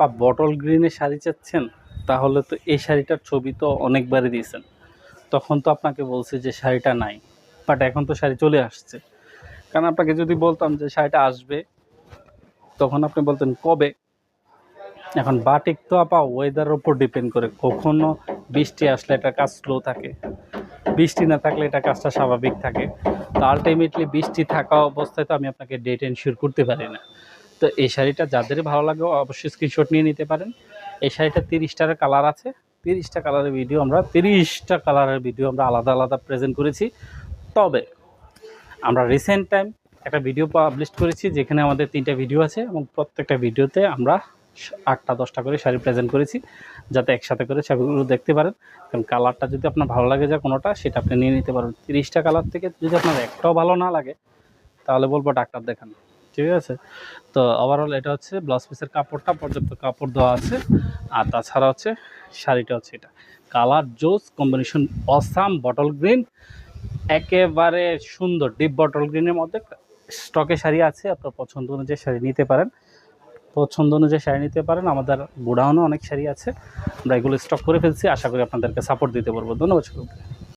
আপা বটল গ্রিনের শাড়ি চাচ্ছেন, তাহলে তো এই শাড়িটার ছবি তো অনেকবারই দিয়েছেন। তখন তো আপনাকে বলছি যে শাড়িটা নাই বাট এখন তো শাড়ি চলে আসছে। কারণ আপনাকে যদি বলতাম যে শাড়িটা আসবে, তখন আপনি বলতেন, কবে? এখন বাটিক তো আপা ওয়েদারের ওপর ডিপেন্ড করে, কখনো বৃষ্টি আসলে এটা কাজ স্লো থাকে। বৃষ্টি না থাকলে এটা কাজটা স্বাভাবিক থাকে। তো আলটিমেটলি বৃষ্টি থাকা অবস্থায় তো আমি আপনাকে ডেট এনশিওর করতে পারি না। তো এই শাড়িটা যাদেরই ভালো লাগে অবশ্যই স্ক্রিনশট নিয়ে নিতে পারেন। এই শাড়িটা তিরিশটার কালার আছে। তিরিশটা কালারের ভিডিও আমরা, তিরিশটা কালারের ভিডিও আমরা আলাদা আলাদা প্রেজেন্ট করেছি। তবে আমরা রিসেন্ট টাইম একটা ভিডিও পাবলিশ করেছি, যেখানে আমাদের তিনটা ভিডিও আছে এবং প্রত্যেকটা ভিডিওতে আমরা আটটা, দশটা করে শাড়ি প্রেজেন্ট করেছি, যাতে একসাথে করে শাড়িগুলো দেখতে পারেন। কারণ কালারটা যদি আপনার ভালো লাগে যায় কোনোটা, সেটা আপনি নিয়ে নিতে পারেন। তিরিশটা কালার থেকে যদি আপনার একটাও ভালো না লাগে, তাহলে বলব ডাক্তার দেখান। ঠিক আছে? তো ওভারঅল এটা হচ্ছে ব্লাউজ পিসের কাপড়টা, পর্যাপ্ত কাপড় দেওয়া আছে। আর তাছাড়া হচ্ছে শাড়িটা হচ্ছে এটা। কালার জোস কম্বিনেশন অসাম বটল গ্রিন একেবারে সুন্দর ডিপ বটল গ্রিনের মধ্যে স্টকে শাড়ি আছে, আপনার পছন্দ অনুযায়ী শাড়ি নিতে পারেন। পছন্দ অনুযায়ী শাড়ি নিতে পারেন, আমাদের গোডাউনে অনেক শাড়ি আছে। আমরা এগুলো স্টক করে ফেলছি, আশা করি আপনাদেরকে সাপোর্ট দিতে পারব। ধন্যবাদ